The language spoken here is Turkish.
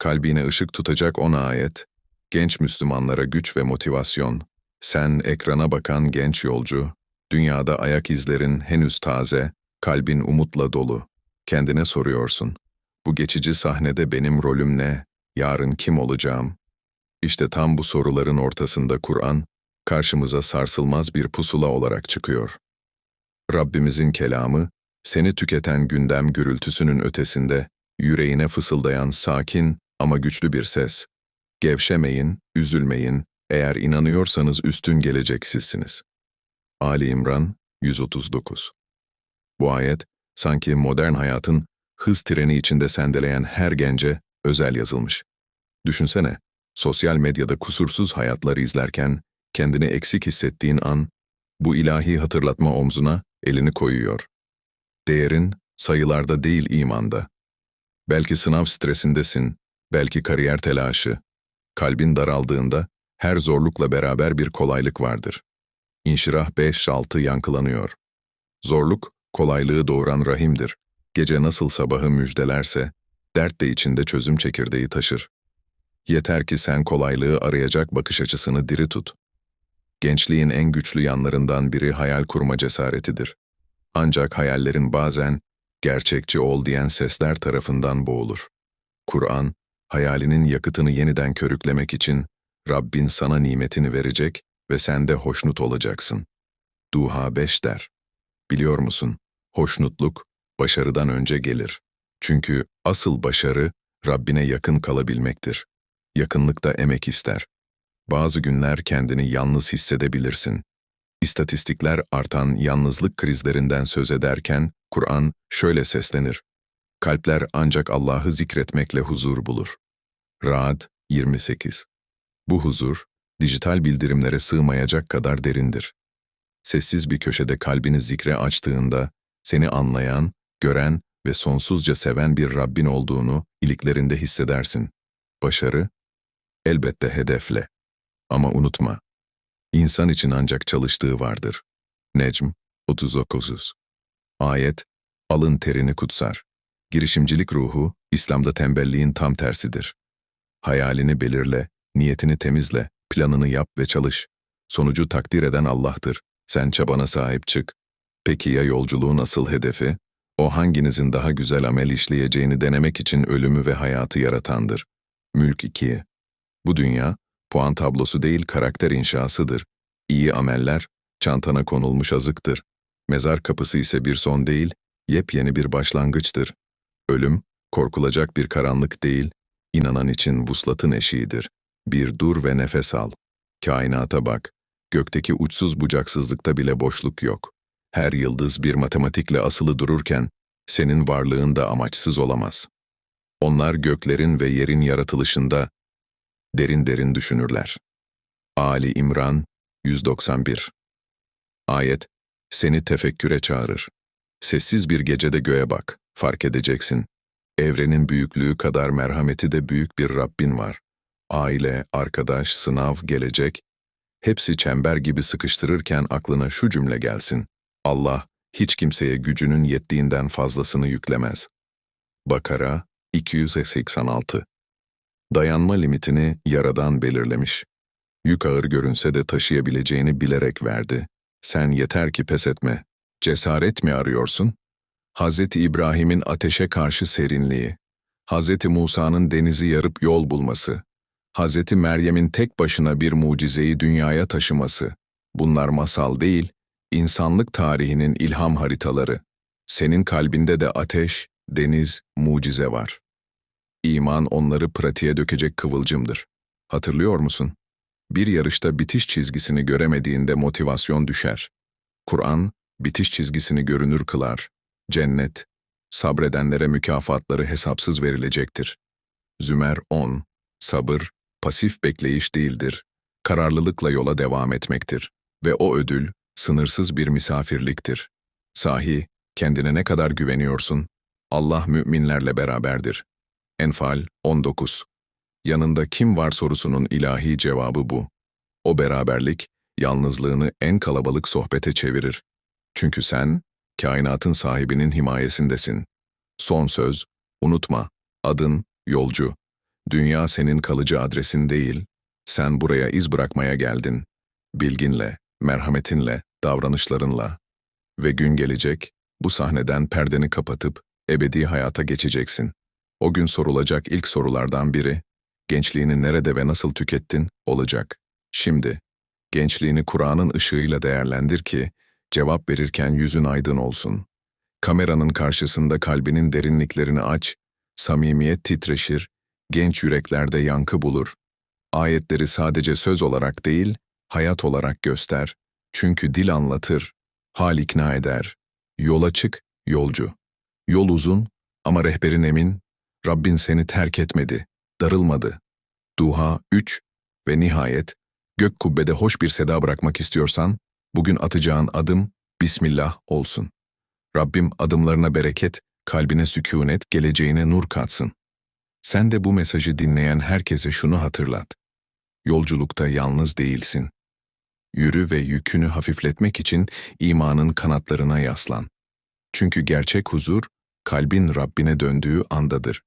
kalbine ışık tutacak on ayet, genç Müslümanlara güç ve motivasyon, sen ekrana bakan genç yolcu, dünyada ayak izlerin henüz taze, kalbin umutla dolu. Kendine soruyorsun, bu geçici sahnede benim rolüm ne, yarın kim olacağım? İşte tam bu soruların ortasında Kur'an, karşımıza sarsılmaz bir pusula olarak çıkıyor. Rabbimizin kelamı, seni tüketen gündem gürültüsünün ötesinde, yüreğine fısıldayan sakin ama güçlü bir ses. Gevşemeyin, üzülmeyin, eğer inanıyorsanız üstün gelecek sizsiniz. Ali İmran 139 Bu ayet, sanki modern hayatın hız treni içinde sendeleyen her gence özel yazılmış. Düşünsene, sosyal medyada kusursuz hayatları izlerken kendini eksik hissettiğin an, bu ilahi hatırlatma omzuna elini koyuyor. Değerin sayılarda değil imanda. Belki sınav stresindesin, belki kariyer telaşı. Kalbin daraldığında her zorlukla beraber bir kolaylık vardır. İnşirah 5-6 yankılanıyor. Zorluk, kolaylığı doğuran rahimdir. Gece nasıl sabahı müjdelerse, dert de içinde çözüm çekirdeği taşır. Yeter ki sen kolaylığı arayacak bakış açısını diri tut. Gençliğin en güçlü yanlarından biri hayal kurma cesaretidir. Ancak hayallerin bazen gerçekçi ol diyen sesler tarafından boğulur. Kur'an, hayalinin yakıtını yeniden körüklemek için Rabbin sana nimetini verecek ve sen de hoşnut olacaksın. Duha 5 der. Biliyor musun? Hoşnutluk başarıdan önce gelir. Çünkü asıl başarı Rabbine yakın kalabilmektir. Yakınlık da emek ister. Bazı günler kendini yalnız hissedebilirsin. İstatistikler artan yalnızlık krizlerinden söz ederken Kur'an şöyle seslenir. Kalpler ancak Allah'ı zikretmekle huzur bulur. Ra'd 28 Bu huzur, dijital bildirimlere sığmayacak kadar derindir. Sessiz bir köşede kalbini zikre açtığında, seni anlayan, gören ve sonsuzca seven bir Rabbin olduğunu iliklerinde hissedersin. Başarı, elbette hedefle. Ama unutma, insan için ancak çalıştığı vardır. Necm 39 Ayet, alın terini kutsar. Girişimcilik ruhu, İslam'da tembelliğin tam tersidir. Hayalini belirle, niyetini temizle, planını yap ve çalış. Sonucu takdir eden Allah'tır. Sen çabana sahip çık. Peki ya yolculuğun asıl hedefi? O hanginizin daha güzel amel işleyeceğini denemek için ölümü ve hayatı yaratandır. Mülk 2 Bu dünya, puan tablosu değil karakter inşasıdır. İyi ameller, çantana konulmuş azıktır. Mezar kapısı ise bir son değil, yepyeni bir başlangıçtır. Ölüm, korkulacak bir karanlık değil, inanan için vuslatın eşiğidir. Bir dur ve nefes al. Kainata bak. Gökteki uçsuz bucaksızlıkta bile boşluk yok. Her yıldız bir matematikle asılı dururken, senin varlığın da amaçsız olamaz. Onlar göklerin ve yerin yaratılışında derin derin düşünürler. Ali İmran 191 Ayet, seni tefekküre çağırır. Sessiz bir gecede göğe bak, fark edeceksin. Evrenin büyüklüğü kadar merhameti de büyük bir Rabbin var. Aile, arkadaş, sınav, gelecek, hepsi çember gibi sıkıştırırken aklına şu cümle gelsin. Allah, hiç kimseye gücünün yettiğinden fazlasını yüklemez. Bakara 286 Dayanma limitini yaradan belirlemiş. Yük ağır görünse de taşıyabileceğini bilerek verdi. Sen yeter ki pes etme. Cesaret mi arıyorsun? Hz. İbrahim'in ateşe karşı serinliği, Hz. Musa'nın denizi yarıp yol bulması, Hz. Meryem'in tek başına bir mucizeyi dünyaya taşıması, bunlar masal değil, insanlık tarihinin ilham haritaları. Senin kalbinde de ateş, deniz, mucize var. İman onları pratiğe dökecek kıvılcımdır. Hatırlıyor musun? Bir yarışta bitiş çizgisini göremediğinde motivasyon düşer. Kur'an, bitiş çizgisini görünür kılar. Cennet, sabredenlere mükafatları hesapsız verilecektir. Zümer 10, sabır, pasif bekleyiş değildir, kararlılıkla yola devam etmektir. Ve o ödül, sınırsız bir misafirliktir. Sahi, kendine ne kadar güveniyorsun? Allah müminlerle beraberdir. Enfal 19 Yanında kim var sorusunun ilahi cevabı bu. O beraberlik, yalnızlığını en kalabalık sohbete çevirir. Çünkü sen, kainatın sahibinin himayesindesin. Son söz, unutma, adın, yolcu. Dünya senin kalıcı adresin değil, sen buraya iz bırakmaya geldin. Bilginle, merhametinle, davranışlarınla. Ve gün gelecek, bu sahneden perdeni kapatıp ebedi hayata geçeceksin. O gün sorulacak ilk sorulardan biri, gençliğini nerede ve nasıl tükettin olacak. Şimdi, gençliğini Kur'an'ın ışığıyla değerlendir ki, cevap verirken yüzün aydın olsun. Kameranın karşısında kalbinin derinliklerini aç, samimiyet titreşir, genç yüreklerde yankı bulur. Ayetleri sadece söz olarak değil, hayat olarak göster. Çünkü dil anlatır, hal ikna eder. Yola çık, yolcu. Yol uzun ama rehberin emin, Rabbin seni terk etmedi, darılmadı. Duha 3 ve nihayet, gök kubbede hoş bir seda bırakmak istiyorsan, bugün atacağın adım Bismillah olsun. Rabbim adımlarına bereket, kalbine sükunet, geleceğine nur katsın. Sen de bu mesajı dinleyen herkese şunu hatırlat. Yolculukta yalnız değilsin. Yürü ve yükünü hafifletmek için imanın kanatlarına yaslan. Çünkü gerçek huzur, kalbin Rabbine döndüğü andadır.